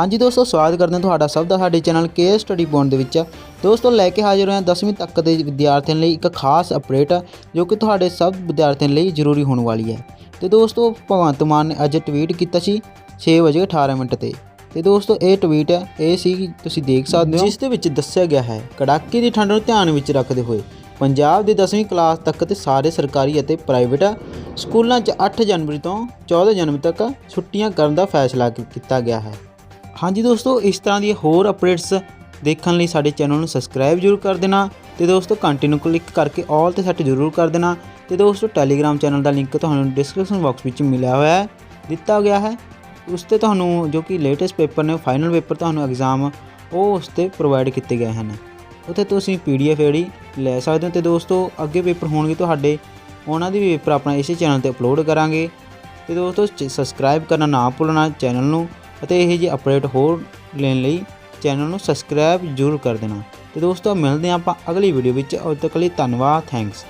ਹਾਂਜੀ ਦੋਸਤੋ, ਸਵਾਗਤ ਕਰਦੇ ਹਾਂ ਤੁਹਾਡਾ ਸਭ ਦਾ ਸਾਡੇ ਚੈਨਲ ਕੇ ਸਟੱਡੀ ਪੌਇੰਟ ਦੇ ਵਿੱਚ। ਦੋਸਤੋ, ਲੈ ਕੇ ਹਾਜ਼ਰ ਹੋਇਆ ਹਾਂ 10ਵੀਂ ਤੱਕ ਦੇ ਵਿਦਿਆਰਥੀਆਂ ਲਈ ਇੱਕ ਖਾਸ ਅਪਡੇਟ, ਜੋ ਕਿ ਤੁਹਾਡੇ ਸਭ ਵਿਦਿਆਰਥੀਆਂ ਲਈ ਜ਼ਰੂਰੀ ਹੋਣ ਵਾਲੀ ਹੈ। ਤੇ ਦੋਸਤੋ, ਭਗਵੰਤ ਮਾਨ ਨੇ ਅੱਜ ਟਵੀਟ ਕੀਤਾ ਸੀ 6 ਵਜੇ 18 ਮਿੰਟ ਤੇ। ਤੇ ਦੋਸਤੋ, ਇਹ ਟਵੀਟ ਹੈ, ਇਹ ਸੀ ਕਿ ਤੁਸੀਂ ਦੇਖ ਸਕਦੇ ਹੋ। ਜਿਸ ਦੇ ਵਿੱਚ ਦੱਸਿਆ ਗਿਆ ਹੈ, ਕੜਾਕੇ ਦੀ ਠੰਡ ਨੂੰ ਧਿਆਨ ਵਿੱਚ ਰੱਖਦੇ ਹੋਏ ਪੰਜਾਬ ਦੇ 10ਵੀਂ ਕਲਾਸ ਤੱਕ ਤੇ ਸਾਰੇ ਸਰਕਾਰੀ ਅਤੇ ਪ੍ਰਾਈਵੇਟ ਸਕੂਲਾਂ 'ਚ 8 ਜਨਵਰੀ ਤੋਂ 14 ਜਨਵਰੀ ਤੱਕ ਛੁੱਟੀਆਂ ਕਰਨ ਦਾ ਫੈਸਲਾ ਕੀਤਾ ਗਿਆ ਹੈ। ਹਾਂਜੀ ਦੋਸਤੋ, ਇਸ ਤਰ੍ਹਾਂ ਦੀਆਂ ਹੋਰ ਅਪਡੇਟਸ ਦੇਖਣ ਲਈ ਸਾਡੇ ਚੈਨਲ ਨੂੰ ਸਬਸਕ੍ਰਾਈਬ ਜ਼ਰੂਰ ਕਰ ਦੇਣਾ ਤੇ ਦੋਸਤੋ ਘੰਟੀ ਨੂੰ ਕਲਿੱਕ ਕਰਕੇ ਆਲ ਤੇ ਸੈੱਟ ਜ਼ਰੂਰ ਕਰ ਦੇਣਾ ਤੇ ਦੋਸਤੋ ਟੈਲੀਗ੍ਰਾਮ ਚੈਨਲ ਦਾ ਲਿੰਕ ਤੁਹਾਨੂੰ ਡਿਸਕ੍ਰਿਪਸ਼ਨ ਬਾਕਸ ਵਿੱਚ ਮਿਲਿਆ ਹੋਇਆ ਹੈ, ਦਿੱਤਾ ਗਿਆ ਹੈ। ਉਸ ਤੇ ਤੁਹਾਨੂੰ ਜੋ ਕਿ ਲੇਟੈਸਟ ਪੇਪਰ ਨੇ ਫਾਈਨਲ ਪੇਪਰ ਤੁਹਾਨੂੰ ਐਗਜ਼ਾਮ ਉਹ ਉਸ ਤੇ ਪ੍ਰੋਵਾਈਡ ਕੀਤੇ ਗਏ ਹਨ। ਉੱਥੇ ਤੁਸੀਂ ਪੀਡੀਐਫ ਜਿਹੜੀ ਲੈ ਸਕਦੇ ਹੋ ਤੇ ਦੋਸਤੋ, ਅੱਗੇ ਪੇਪਰ ਹੋਣਗੇ ਤੁਹਾਡੇ, ਉਹਨਾਂ ਦੀ ਵੀ ਪੇਪਰ ਆਪਣਾ ਇਸੇ ਚੈਨਲ ਤੇ ਅਪਲੋਡ ਕਰਾਂਗੇ। ਤੇ ਦੋਸਤੋ ਸਬਸਕ੍ਰਾਈਬ ਕਰਨਾ ਨਾ ਭੁੱਲਣਾ ਚੈਨਲ ਨੂੰ। ਅਤੇ ਇਹ ਜਿਹੇ ਅਪਡੇਟ ਹੋਰ ਲੈਣ ਲਈ ਚੈਨਲ ਨੂੰ ਸਬਸਕ੍ਰਾਈਬ ਜ਼ਰੂਰ ਕਰ ਦੇਣਾ। ਤੇ ਦੋਸਤੋ, ਮਿਲਦੇ ਹਾਂ ਆਪਾਂ ਅਗਲੀ ਵੀਡੀਓ ਵਿੱਚ। ਉਦੋਂ ਤੱਕ ਲਈ ਧੰਨਵਾਦ। ਥੈਂਕਸ